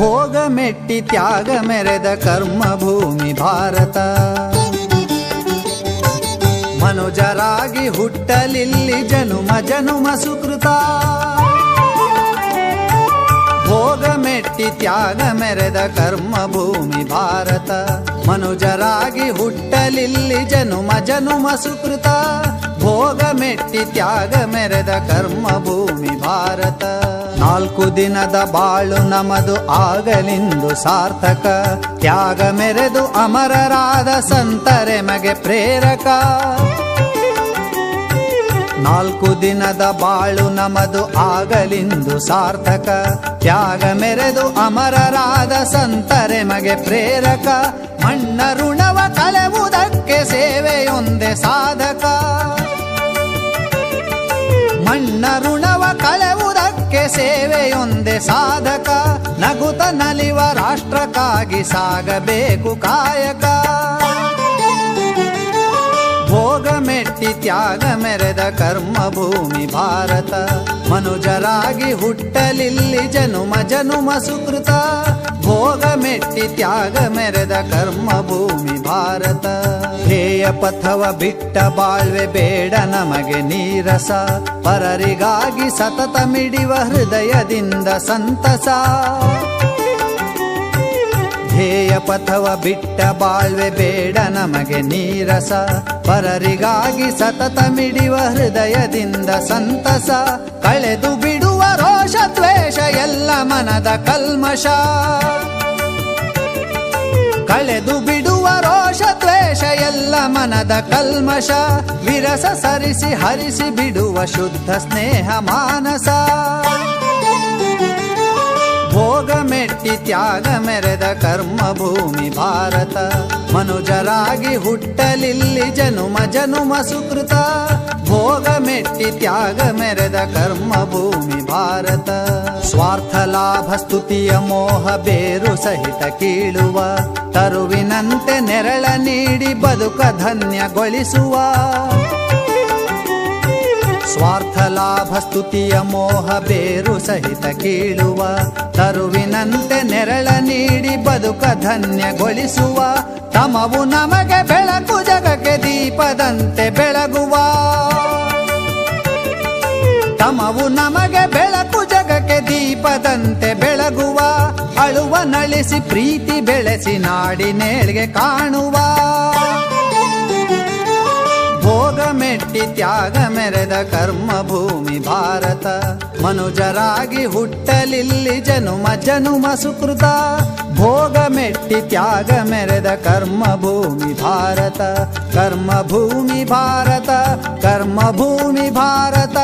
ಭೋಗ ಮೆಟ್ಟಿ ತ್ಯಾಗ ಮೆರೆದ ಕರ್ಮ ಭೂಮಿ ಭಾರತ. ಮನುಜರಾಗಿ ಹುಟ್ಟಲಿಲ್ಲಿ ಜನುಮ ಜನುಮ ಸುಕೃತ. ಭೋಗ ಮೆಟ್ಟಿ ತ್ಯಾಗ ಮೆರೆದ ಕರ್ಮ ಭೂಮಿ ಭಾರತ. ಮನುಜರಾಗಿ ಹುಟ್ಟಲಿಲ್ಲಿ ಜನುಮ ಜನುಮ ಸುಕೃತ. ಭೋಗ ಮೆಟ್ಟಿ ತ್ಯಾಗ ಮೆರೆದ ಕರ್ಮ ಭೂಮಿ ಭಾರತ. ನಾಲ್ಕು ದಿನದ ಬಾಳು ನಮದು ಆಗಲಿಂದು ಸಾರ್ಥಕ. ತ್ಯಾಗ ಮೆರೆದು ಅಮರರಾದ ಸಂತರೆ ಮಗೆ ಪ್ರೇರಕ. ನಾಲ್ಕು ದಿನದ ಬಾಳು ನಮದು ಆಗಲಿಂದು ಸಾರ್ಥಕ. ತ್ಯಾಗ ಮೆರೆದು ಅಮರರಾದ ಸಂತರೆ ಮಗೆ ಪ್ರೇರಕ. ಮಣ್ಣ ಋಣವ ಕಲವುದಕ್ಕೆ ಸೇವೆಯೊಂದೇ ಸಾಧಕ. ಮಣ್ಣ ಋಣವ ಕಳೆವುದಕ್ಕೆ ಸೇವೆಯೊಂದೇ ಸಾಧಕ. ನಗುತ ನಲಿವ ರಾಷ್ಟ್ರಕ್ಕಾಗಿ ಸಾಗಬೇಕು ಕಾಯಕ. ಮೆಟ್ಟಿ ತ್ಯಾಗ ಮೆರೆದ ಕರ್ಮ ಭೂಮಿ ಭಾರತ. ಮನುಜರಾಗಿ ಹುಟ್ಟಲಿಲ್ಲಿ ಜನುಮ ಜನುಮ ಸುಕೃತ. ಭೋಗ ಮೆಟ್ಟಿ ತ್ಯಾಗ ಮೆರೆದ ಕರ್ಮ ಭೂಮಿ ಭಾರತ. ಹೇಯ ಪಥವ ಬಿಟ್ಟ ಬಾಳ್ವೆ ಬೇಡ ನಮಗೆ ನೀರಸ. ಪರರಿಗಾಗಿ ಸತತ ಮಿಡಿವ ಹೃದಯದಿಂದ ಸಂತಸ. ಧ್ಯೇಯ ಪಥವ ಬಿಟ್ಟ ಬಾಳ್ವೆ ಬೇಡ ನಮಗೆ ನೀರಸ. ಪರರಿಗಾಗಿ ಸತತ ಮಿಡಿವ ಹೃದಯದಿಂದ ಸಂತಸ. ಕಳೆದು ಬಿಡುವ ರೋಷ, ದ್ವೇಷ, ಎಲ್ಲ ಮನದ ಕಲ್ಮಷ ಕಳೆದು ಬಿಡುವ ರೋಷ, ದ್ವೇಷ, ಎಲ್ಲ ಮನದ ಕಲ್ಮಶ. ವಿರಸ ಸರಿಸಿ, ಹರಿಸಿ ಬಿಡುವ ಶುದ್ಧ ಸ್ನೇಹ ಮಾನಸ. ಮೆಟ್ಟಿ ತ್ಯಾಗ ಮೆರೆದ ಕರ್ಮ ಭೂಮಿ ಭಾರತ. ಮನುಜರಾಗಿ ಹುಟ್ಟಲಿಲ್ಲಿ ಜನುಮ ಜನುಮ ಸುಕೃತ. ಭೋಗ ಮೆಟ್ಟಿ ತ್ಯಾಗ ಮೆರೆದ ಕರ್ಮ ಭೂಮಿ ಭಾರತ. ಸ್ವಾರ್ಥ ಲಾಭ ಸ್ತುತಿಯ ಮೋಹ ಬೇರು ಸಹಿತ ಕೀಳುವ. ತರುವಿನಂತೆ ನೆರಳ ನೀಡಿ ಬದುಕ ಧನ್ಯಗೊಳಿಸುವ. ಸ್ವಾರ್ಥ ಲಾಭ ಸ್ತುತಿಯ ಮೋಹ ಬೇರು ಸಹಿತ ಕೀಳುವ, ತರುವಿನಂತೆ ನೆರಳ ನೀಡಿ ಬದುಕ ಧನ್ಯಗೊಳಿಸುವ, ತಮವು ನಮಗೆ ಬೆಳಕು ಜಗಕ್ಕೆ ದೀಪದಂತೆ ಬೆಳಗುವ. ತಮವು ನಮಗೆ ಬೆಳಕು ಜಗಕ್ಕೆ ದೀಪದಂತೆ ಬೆಳಗುವ, ಅಳುವ, ನಳಿಸಿ ಪ್ರೀತಿ ಬೆಳೆಸಿ ನಾಡಿನೇಳ್ಗೆ ಕಾಣುವ. ಮೆಟ್ಟಿ ತ್ಯಾಗ ಮೆರೆದ ಕರ್ಮ ಭೂಮಿ ಭಾರತ. ಮನುಜರಾಗಿ ಹುಟ್ಟಲಿಲ್ಲಿ ಜನುಮ ಜನುಮ ಸುಕೃತ. ಭೋಗ ಮೆಟ್ಟಿ ತ್ಯಾಗ ಮೆರೆದ ಕರ್ಮ ಭೂಮಿ ಭಾರತ. ಕರ್ಮ ಭೂಮಿ ಭಾರತ ಕರ್ಮ ಭೂಮಿ ಭಾರತ.